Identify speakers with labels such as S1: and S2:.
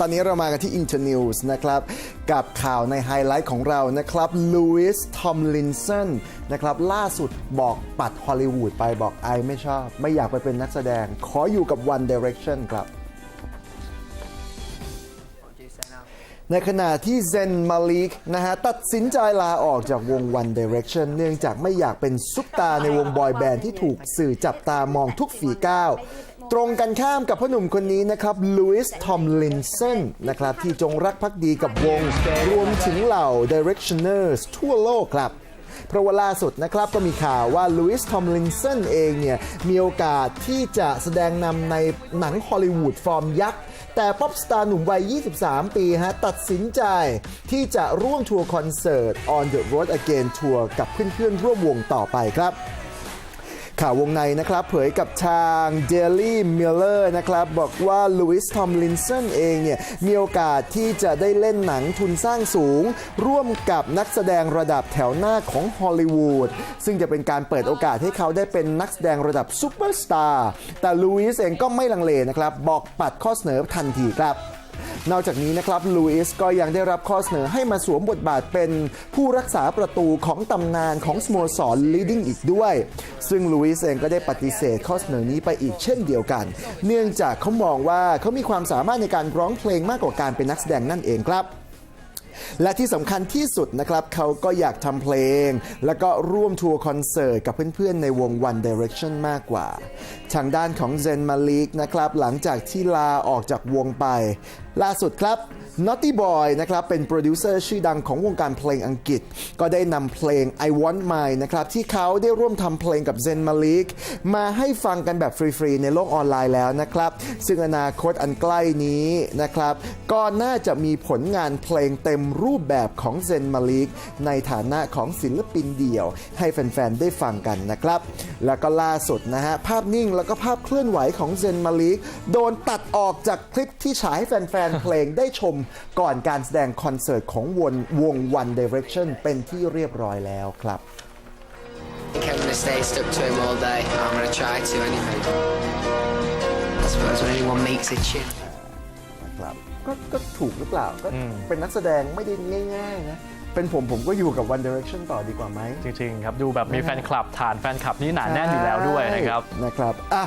S1: ตอนนี้เรามากันที่ Internews นะครับ กับข่าวในไฮไลท์ของเรานะครับลูอิสทอมลินสันนะครับล่าสุดบอกปัดฮอลลีวูดไปบอกไอไม่ชอบ ไม่อยากไปเป็นนักแสดง ขออยู่กับ One Direction ครับในขณะที่เซนมาลิกนะฮะตัดสินใจลาออกจากวง One Direction เนื่องจากไม่อยากเป็นซุปตาร์ในวงบอยแบนด์ที่ถูกสื่อจับตามองทุกฝีก้าว ตรงกันข้ามกับพ่อหนุ่มคนนี้นะครับลุยส์ทอมลินสันนะครับที่จงรักภักดีกับวง รวมถึงเหล่า Directioners ทั่วโลกครับเพราะว่าล่าสุดนะครับก็มีข่าวว่าลุยส์ทอมลินสันเองเนี่ยมีโอกาสที่จะแสดงนำในหนังฮอลลีวูดฟอร์มยักษ์ แต่ป๊อปสตาร์หนุ่มวัย 23 ปีฮะตัดสินใจที่จะร่วมทัวร์คอนเสิร์ต On the Road Again ทัวร์กับเพื่อนๆร่วมวงต่อไปครับ ข่าววงในนะครับเผยกับทาง Daily Miller นะครับบอกว่าลุยส์ทอมลินสันเองเนี่ยมีโอกาสที่จะได้เล่นหนังทุนสร้างสูง ร่วมกับนักแสดงระดับแถวหน้าของฮอลลีวูดซึ่งจะเป็นการเปิดโอกาสให้เขาได้เป็นนักแสดงระดับซูเปอร์สตาร์แต่ลุยส์เองก็ไม่ลังเลนะครับบอกปัดข้อเสนอทันทีครับ นอกจากนี้นะครับลูอิสก็ยังได้รับข้อเสนอให้มาสวมบทบาทเป็นผู้รักษาประตูของตำนานของสโมสรลีดดิ้งอีกด้วย ซึ่งลูอิสเองก็ได้ปฏิเสธข้อเสนอนี้ไปอีกเช่นเดียวกัน เนื่องจากเขามองว่าเขามีความสามารถในการร้องเพลงมากกว่าการเป็นนักแสดงนั่นเองครับ และที่สำคัญที่สุดนะครับเขาก็อยากทำเพลง แล้วก็ร่วมทัวร์คอนเสิร์ตกับเพื่อนๆในวง One Direction มากกว่า ทางด้านของเซนมาลิกนะครับหลังจากที่ลาออกจากวงไป ล่าสุดครับ Naughty Boy นะครับเป็นโปรดิวเซอร์ชื่อดังของวงการเพลงอังกฤษ ก็ได้นำเพลง I Want Mine นะครับที่เขาได้ร่วมทำเพลงกับเซนมาลิกมาให้ฟังกันแบบฟรี ๆ ในโลกออนไลน์แล้วนะครับ ซึ่งอนาคตอันใกล้นี้นะครับ ก็น่าจะมีผลงานเพลงเต็มรูปแบบของเซนมาลิกในฐานะของศิลปินเดี่ยว ให้แฟนๆ ได้ฟังกันนะครับ แล้วก็ล่าสุดนะฮะ ภาพนิ่งแล้วก็ภาพเคลื่อนไหวของเซนมาลิกโดนตัดออกจากคลิปที่ฉายให้แฟนๆ เพลงได้ชมก่อนการแสดงคอนเสิร์ตของวงวง One Direction เป็นที่เรียบร้อยแล้วครับ
S2: think I'm gonna stay stuck to him all day. I'm gonna try to anyway. I suppose when anyone makes a chin.
S1: นะครับก็ก็ถูกหรือเปล่าก็เป็นนักแสดงไม่ได้ง่ายๆนะเป็นผมผมก็อยู่กับ One Direction ต่อดีกว่าไหม
S3: จริงๆครับ ดูแบบมีแฟนคลับฐานแฟนคลับนี่หนาแน่นอยู่แล้วด้วยนะครับ
S1: นะครับ อะ